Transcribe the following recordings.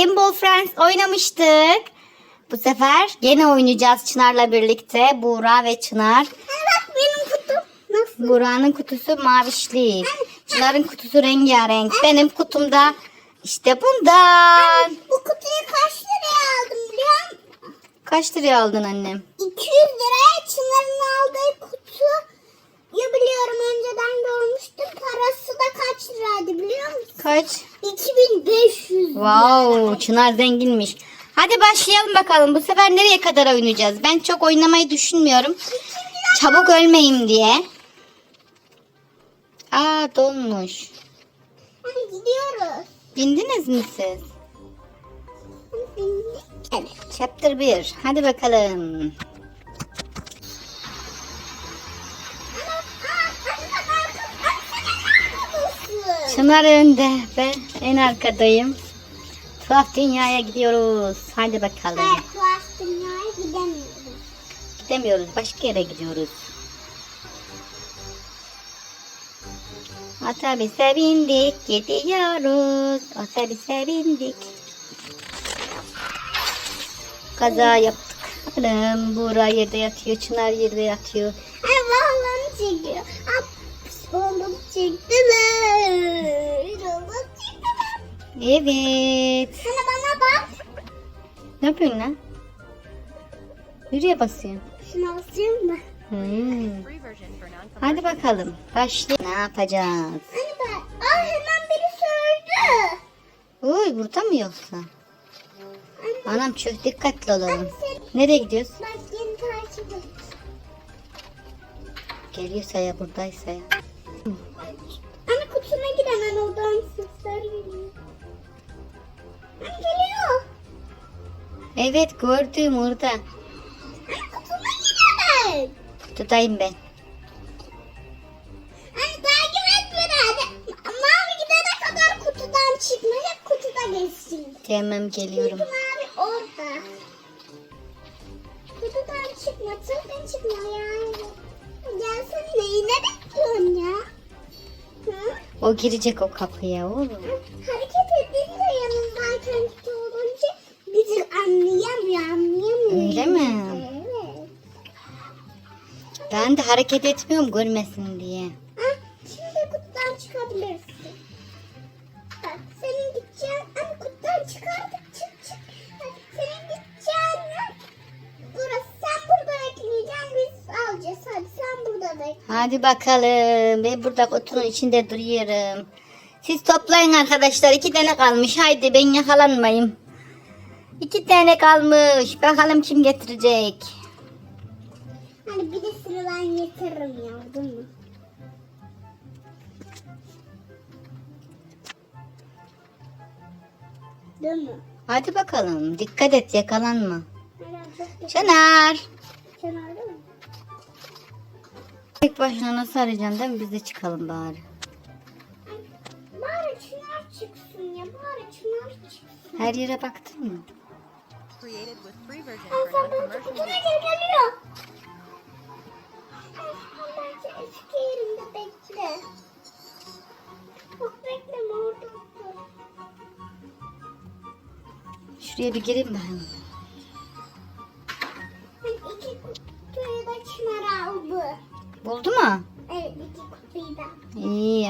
Rainbow Friends oynamıştık. Bu sefer gene oynayacağız Çınar'la birlikte. Buğra ve Çınar. bak benim kutum. Nasıl? Buğra'nın kutusu mavişli. Çınar'ın kutusu rengarenk. Benim kutumda işte bundan. Bu kutuyu kaç liraya aldım biliyor musun? Kaç liraya aldın annem? 200 liraya Çınar'ın aldığı kutu. Ya biliyorum önceden görmüştüm. Parası da kaç liraydı biliyor musun? Kaç? 2500 Wow, Çınar zenginmiş. Hadi başlayalım bakalım. Bu sefer nereye kadar oynayacağız? Ben çok oynamayı düşünmüyorum. Çabuk ölmeyeyim diye. Aa dolmuş. Hadi gidiyoruz. Bindiniz mi siz? Bindik. Evet. Chapter 1. Hadi bakalım. Çınar önde. Ben en arkadayım. Tuhaf dünyaya gidiyoruz. Hadi bakalım. Evet, tuhaf dünyaya gidemiyoruz. Gidemiyoruz. Başka yere gidiyoruz. Otobüse bindik. Gidiyoruz. Otobüse bindik. Kaza yaptık. Anam Buğra yerde yatıyor. Çınar yerde yatıyor. Ay balonu çekiyor. Balonu çektiler. Balonu çektiler. Evet. Sana bana bak. Ne yapıyorsun lan? Nereye basıyorsun? Şuna basıyorum da. Hmm. Hadi bakalım. Başlayalım. Ne yapacağız? Hani bak. Aa hemen birisi öldü. Uy burada mı yoksa? Anam çok dikkatli olalım. Sen Nereye gidiyoruz? bak yeni takip et. Geliyorsa ya buradaysa ya. Hemen oradan sesler geliyor. Anne geliyor. Evet gördüm orada. Anne kutuna gir hemen. Tutayım ben. Anne takip et beni. Mavi gidene kadar kutudan çıkma. Hep kutuda geçsin. Tamam geliyorum. Çünkü mavi orada. Kutudan çıkma. Sakın çıkma ya. Gelsene neyine bekliyorsun ya? O girecek o kapıya oğlum. Hareket edince yanındayken olunca bizi anlayamıyor, anlayamıyor. Öyle mi? Evet. Ben de hareket etmiyorum görmesin diye. Ah, şimdi kutudan çıkabilirsin. Hadi bakalım. Ben burada kutunun içinde duruyorum. Siz toplayın arkadaşlar. İki tane kalmış. Haydi ben yakalanmayayım. İki tane kalmış. Bakalım kim getirecek. Hani birisini ben getiririm ya değil mi? Değil mi? Hadi bakalım. Dikkat et yakalanma. Herhalde Tek başına nasıl arayacaksın değil mi? Biz de çıkalım bari. Bari çınar çıksın ya. Bari çınar çıksın. Her yere baktın mı? non-commercial kutuna use. gel geliyor. Sen bence eski yerinde bekle. Bak bekleme orada. Şuraya bir gireyim ben.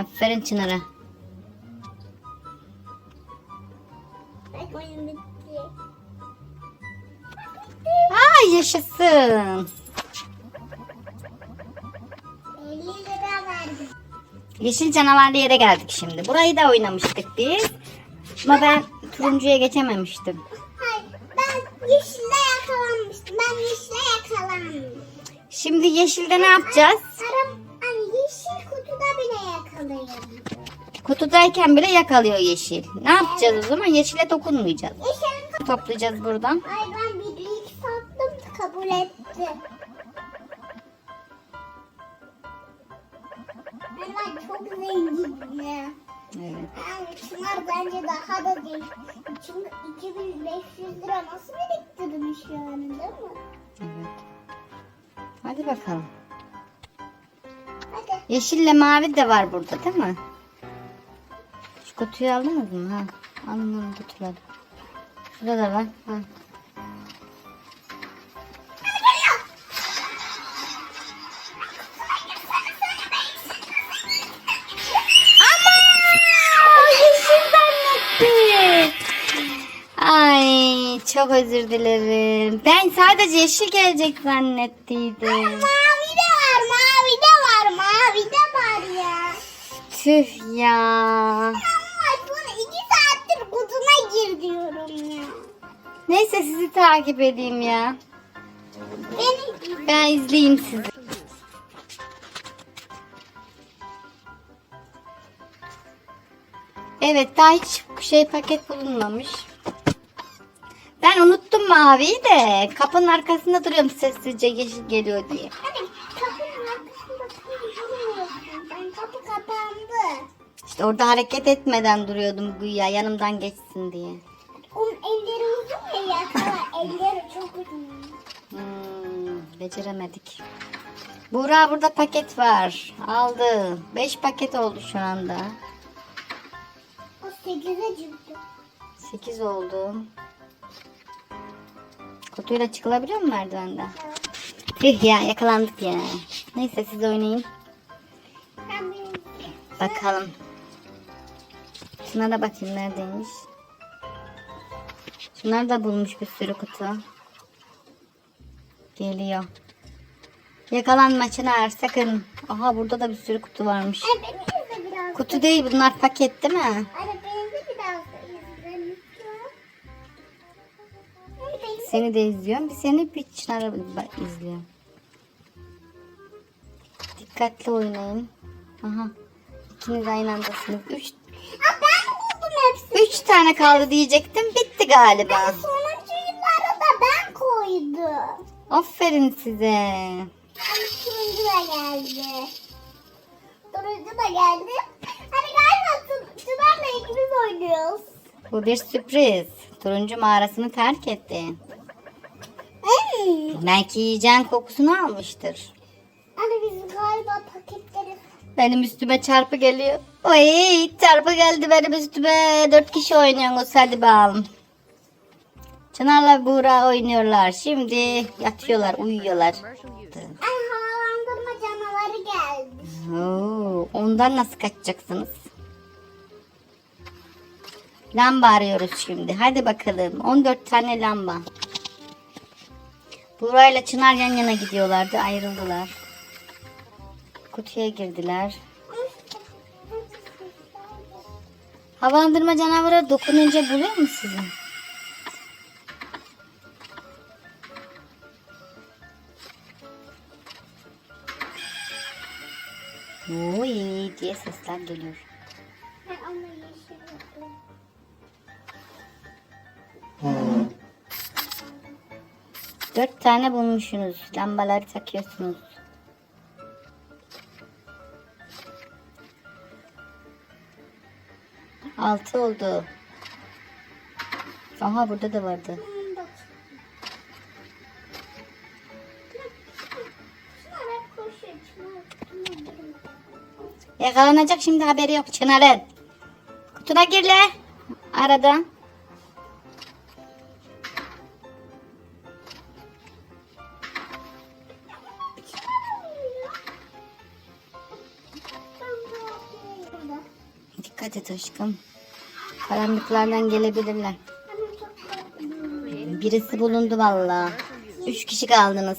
Aferin Çınar'a. Bak oyun bitti. Ay yaşasın. 50 lira verdim. Yeşil canavarlı yere geldik şimdi. Burayı da oynamıştık biz. Ama ben turuncuya geçememiştim. Hayır ben yeşille yakalanmıştım. Ben yeşile yakalandım. Şimdi yeşilde ne yapacağız? Kutudayken bile yakalıyor yeşil. Ne yapacağız o zaman? Yeşile dokunmayacağız. Yeşilin Toplayacağız buradan. Ay ben birlik sattım kabul etti. Ben çok zenginim ya. Evet. Yani Çınar bence daha da zengin. Çünkü 2500 lira nasıl biriktirmiş yani değil mi? evet. Hadi bakalım. Hadi. Yeşille mavi de var burada değil mi? Kutuyu aldınız mı? Ha. Alın kutuları. Şurada da var. Ha. Ay çok özür dilerim. Ben sadece yeşil gelecek zannettiydim. Mavi de var, mavi de var, mavi de var ya. Tüh ya. Ama sonra iki saattir gir diyorum ya. Neyse sizi takip edeyim ya. Beni Ben izleyeyim sizi. Evet daha hiç şey paket bulunmamış. Ben unuttum maviyi de kapının arkasında duruyorum sessizce yeşil geliyor diye. Hani İşte orada hareket etmeden duruyordum güya yanımdan geçsin diye. Onun elleri uzun ya yakala. elleri çok uzun. Hmm, beceremedik. Buğra burada paket var. Aldı. 5 paket oldu şu anda. O sekize çıktı. 8 oldu. Kutuyla çıkılabiliyor mu merdivenden? Tüh ya yakalandık ya. Neyse siz oynayın. Bakalım. Şuna da bakayım neredeymiş. Şunlar da bulmuş bir sürü kutu. Geliyor. Yakalanma Çınar sakın. Aha burada da bir sürü kutu varmış. Ay. Kutu değil bunlar paket değil mi? Ay Seni de izliyorum. Bir seni bir Çınar'ı izliyorum. Dikkatli oynayın. Aha. İkiniz aynı andasınız. Üç, Aa, ben buldum hepsini. Üç tane kaldı diyecektim. Bitti galiba. Sonuncuları da ben koydum. Aferin size. Hani turuncu da geldi. Turuncu da geldi. Hani galiba Tunar'la ikimiz oynuyoruz. Bu bir sürpriz. Turuncu mağarasını terk etti. Hmm. Belki yiyeceğin kokusunu almıştır. Hani biz galiba paketleri... Benim üstüme çarpı geliyor. Oy çarpı geldi benim üstüme. Dört kişi oynuyoruz hadi bakalım. Çınar'la Buğra oynuyorlar. Şimdi yatıyorlar, uyuyorlar. Ay havalandırma canavarı geldi. Oo, ondan nasıl kaçacaksınız? Lamba arıyoruz şimdi. Hadi bakalım. 14 tane lamba. Buğra ile Çınar yan yana gidiyorlardı. Ayrıldılar. Kutuya girdiler. Havalandırma canavarı dokununca buluyor mu sizi? Oy diye sesler geliyor. Dört tane bulmuşsunuz. Lambaları takıyorsunuz. Altı oldu. Aha burada da vardı. Yakalanacak şimdi haberi yok Çınar'ın. Kutuna gir le. Arada. Dikkat et aşkım. Karanlıklardan gelebilirler. Birisi bulundu valla. Üç kişi kaldınız.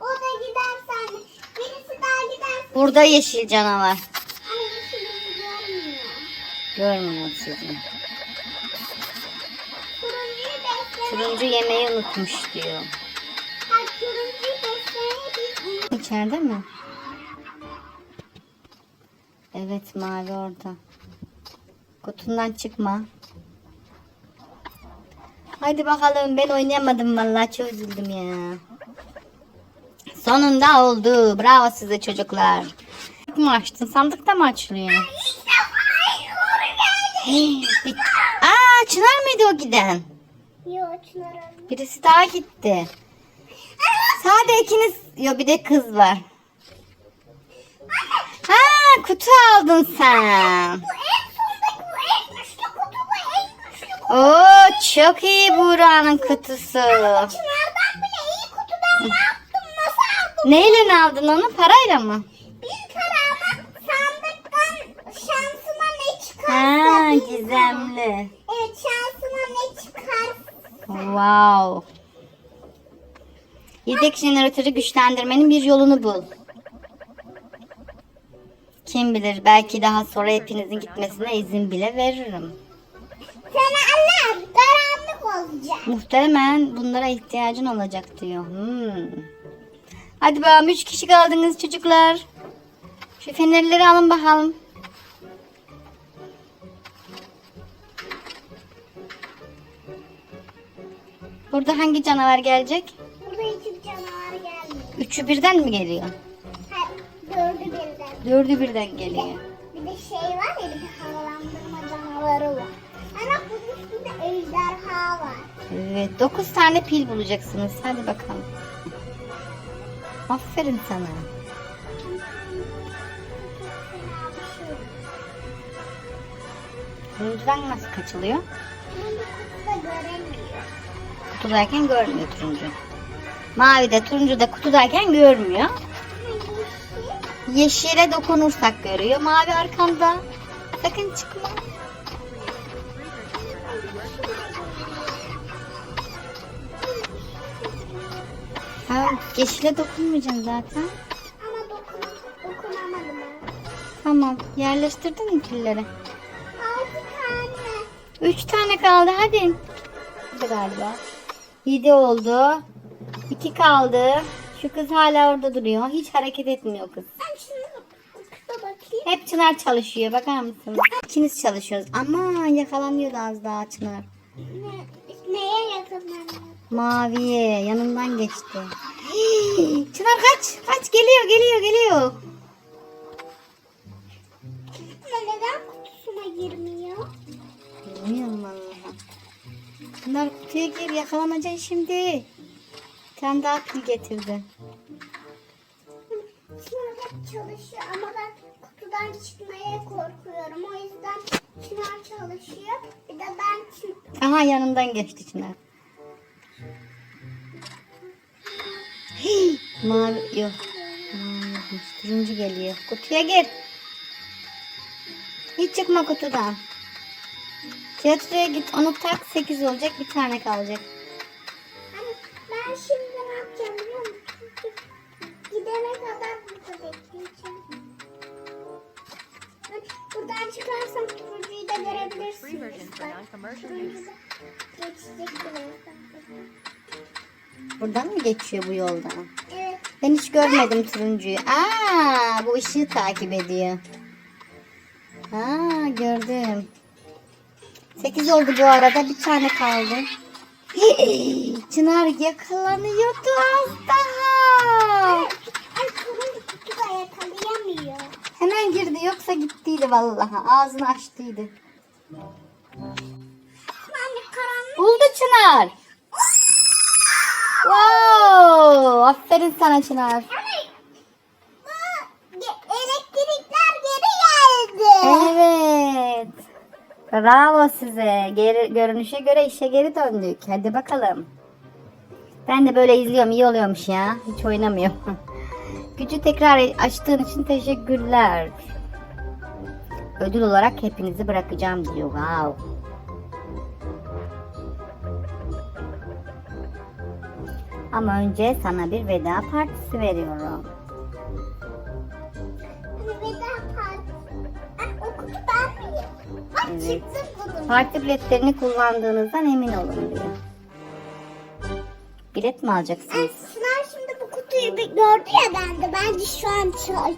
O da gidersen. Birisi daha giderse. Burada yeşil canavar. Görmüyor. Sizi. Turuncu yemeği unutmuş diyor. İçeride mi? Evet mavi orada. Kutundan çıkma. Hadi bakalım ben oynayamadım vallahi çok üzüldüm ya. Sonunda oldu. Bravo size çocuklar. Sandık mı açtın? Sandıkta mı açılıyor? Aa Çınar mıydı o giden? Yok Çınar. Birisi daha gitti. Sade ikiniz... Yo bir de kız var. Ha kutu aldın sen. Bu en sondaki bu en güçlü kutu bu en güçlü Oo çok iyi Buğra'nın kutusu. Çınardan bile iyi kutu ben ne yaptım? Nasıl aldım? Neyle aldın onu? Parayla mı? Bir karama sandıktan şansıma ne çıkarsa. Ha bilmiyorum. gizemli. Evet şansıma ne çıkarsa. Wow. Yedek jeneratörü güçlendirmenin bir yolunu bul. Kim bilir belki daha sonra hepinizin gitmesine izin bile veririm. Sana Allah karanlık olacak. Muhtemelen bunlara ihtiyacın olacak diyor. Hmm. Hadi bakalım üç kişi kaldınız çocuklar. Şu fenerleri alın bakalım. Burada hangi canavar gelecek? Burada hiçbir canavar gelmiyor. Üçü birden mi geliyor? Hayır, dördü birden. Dördü birden geliyor. Bir de şey var ya bir havalandırma canavarı var. Ana bunun üstünde ejderha var. Evet, 9 tane pil bulacaksınız. Hadi bakalım. Aferin sana. Turuncudan nasıl kaçılıyor? Kutudayken görmüyor turuncu. Mavi de turuncu da kutudayken görmüyor. Yeşile dokunursak görüyor. Mavi arkanda. Sakın çıkma. Ha, yeşile dokunmayacaksın zaten. ama dokun, dokunamadım ben. Tamam. Yerleştirdin mi pilleri? Altı tane. Üç tane kaldı hadi. Hadi galiba. Yedi oldu. İki kaldı. Şu kız hala orada duruyor. Hiç hareket etmiyor kız. Ben şunu bakayım. Hep Çınar çalışıyor. Bakar mısınız? İkiniz çalışıyoruz. Ama yakalanıyordu az daha Çınar. Ne, neye yakınlanıyor? Maviye yanından geçti. Hii, Çınar kaç. Kaç geliyor geliyor geliyor. Ama neden kutusuna girmiyor? Bilmiyorum vallahi. Çınar kutuya gir yakalanacaksın şimdi. Bir tane daha pil getirdi. Çınar hep çalışıyor ama ben kutudan çıkmaya korkuyorum. O yüzden Çınar çalışıyor. Bir de ben çık Aha yanından geçti Çınar. Mavi yok. Mavi, turuncu geliyor. Kutuya gir. Hiç çıkma kutudan. Tiyatroya git onu tak 8 olacak bir tane kalacak. Hani ben şimdi ne yapacağım biliyor musun? Gidene kadar burada bekleyeceğim. Hani buradan çıkarsam turuncuyu da görebilirsiniz. turuncu da geçecek birazdan. Buradan mı geçiyor bu yoldan? Ben hiç görmedim turuncuyu. Aa, bu ışığı takip ediyor. Aa, gördüm. 8 oldu bu arada. Bir tane kaldı. Çınar yakalanıyordu az daha. Hemen girdi yoksa gittiydi vallahi. Ağzını açtıydı. Buldu Çınar. Wow! Aferin sana Çınar. Elektrikler geri geldi. Evet. Bravo size. Geri, görünüşe göre işe geri döndük. Hadi bakalım. Ben de böyle izliyorum. iyi oluyormuş ya. Hiç oynamıyorum. Gücü tekrar açtığın için teşekkürler. Ödül olarak hepinizi bırakacağım diyor. Wow. Ama önce sana bir veda partisi veriyorum. Veda partisi. Ah, o kutu ben miyim? Bak Evet. çıktım bunun. Parti biletlerini kullandığınızdan emin olun diyor. Bilet mi alacaksınız? Çınar şimdi bu kutuyu bir gördü ya bende. Bence şu an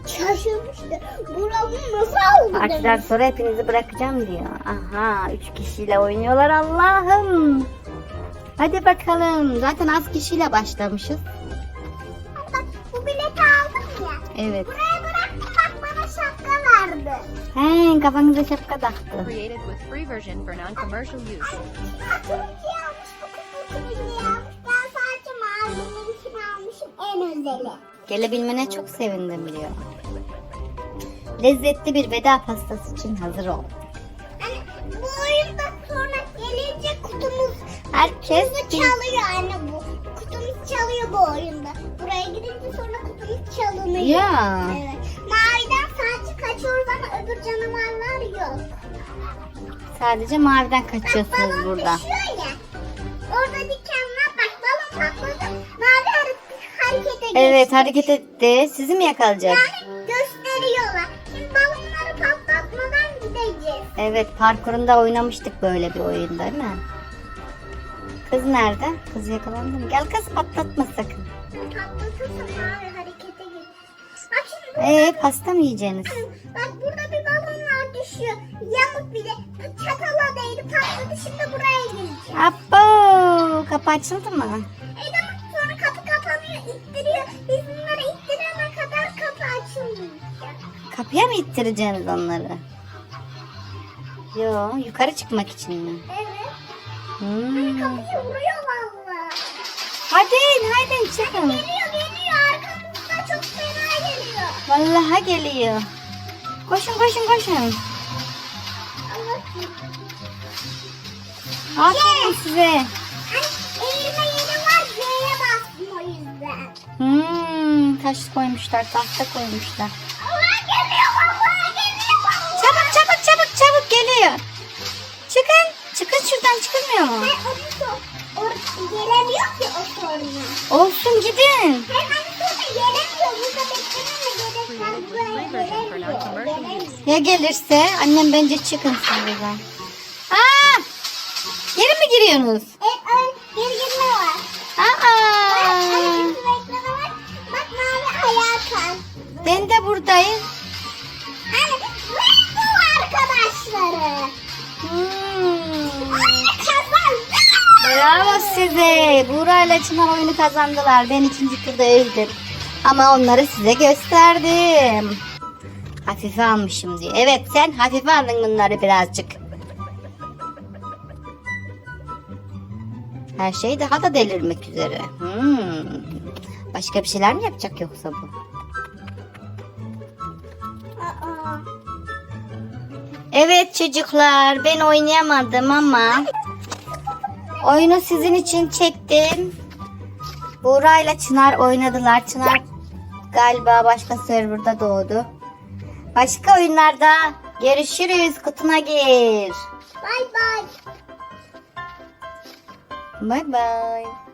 şaşırmıştı. Buramı nasıl oldu Partiden demiş. sonra hepinizi bırakacağım diyor. Aha, üç kişiyle oynuyorlar Allah'ım. Hadi bakalım. Zaten az kişiyle başlamışız. Bak bu bileti aldım ya. Evet. Buraya bıraktım bak bana şapka verdi. He, kafanıza şapka taktı. Created with free version for non-commercial use. Turuncu almış bu kutu turuncu almış. Ben sadece mavininkini almışım en özeli. Gelebilmene çok sevindim diyor. Lezzetli bir veda pastası için hazır ol. Hani bu oyunda sonra gelince Herkes kutumuz bir... çalıyor anne bu. Kutumuz çalıyor bu oyunda. Buraya gidince sonra kutumuz çalınıyor. Ya. Evet. Maviden sadece kaçıyoruz ama öbür canavarlar yok. Sadece maviden Bak kaçıyorsunuz balon burada. düşüyor ya. Orada diken var. Bak balon patladı. Mavi hareket, harekete geçti. Evet hareket etti. Sizi mi yakalayacak? Yani gösteriyorlar. Şimdi balonları patlatmadan gideceğiz. Evet parkurunda oynamıştık böyle bir oyun değil mi? Kız nerede? Kız yakalandı mı? Gel kız patlatma sakın. Patlatırsam mavi harekete geçti. Bak şimdi bu- Ee pasta mı yiyeceksiniz? Bak burada bir balonlar düşüyor. Yamuk bir de çatala değdi patladı. Şimdi buraya gelecek. Abo kapı açıldı mı? E de bak sonra kapı kapanıyor, ittiriyor. Biz bunları ittirene kadar kapı açılmayacak. Kapıya mı ittireceksiniz onları? Yo yukarı çıkmak için mi? Evet. Hmm. Kapıyı vuruyor valla. Hadi hadi çıkın. Geliyor geliyor arkamızda çok fena geliyor. Vallahi geliyor. Koşun koşun koşun. Aferin size. Hani eğilme yeri var C'ye bastım o yüzden. Hmm, taş koymuşlar, tahta koymuşlar. Şuradan çıkılmıyor mu? Gelemiyor ki o soruna. Olsun gidin. Hemen sonra gelemiyor. Burada Gelemiyor. use. Ya gelirse annem bence çıkın siz buradan. Aa! Geri mi giriyorsunuz? Evet geri girme var. Aa! Hani. Bak mavi ayağa kalk. Ben de buradayım. Hani bu arkadaşları. Hmm. Bravo size. Buğra ile Çınar oyunu kazandılar. Ben ikinci turda öldüm. Ama onları size gösterdim. Hafife almışım diye. Evet sen hafife aldın bunları birazcık. Her şey daha da delirmek üzere. Hmm. Başka bir şeyler mi yapacak yoksa bu? Evet çocuklar ben oynayamadım ama oyunu sizin için çektim. Buğra ile Çınar oynadılar. Çınar galiba başka serverda doğdu. Başka oyunlarda görüşürüz. Kutuna gir. Bay bay. Bye bye.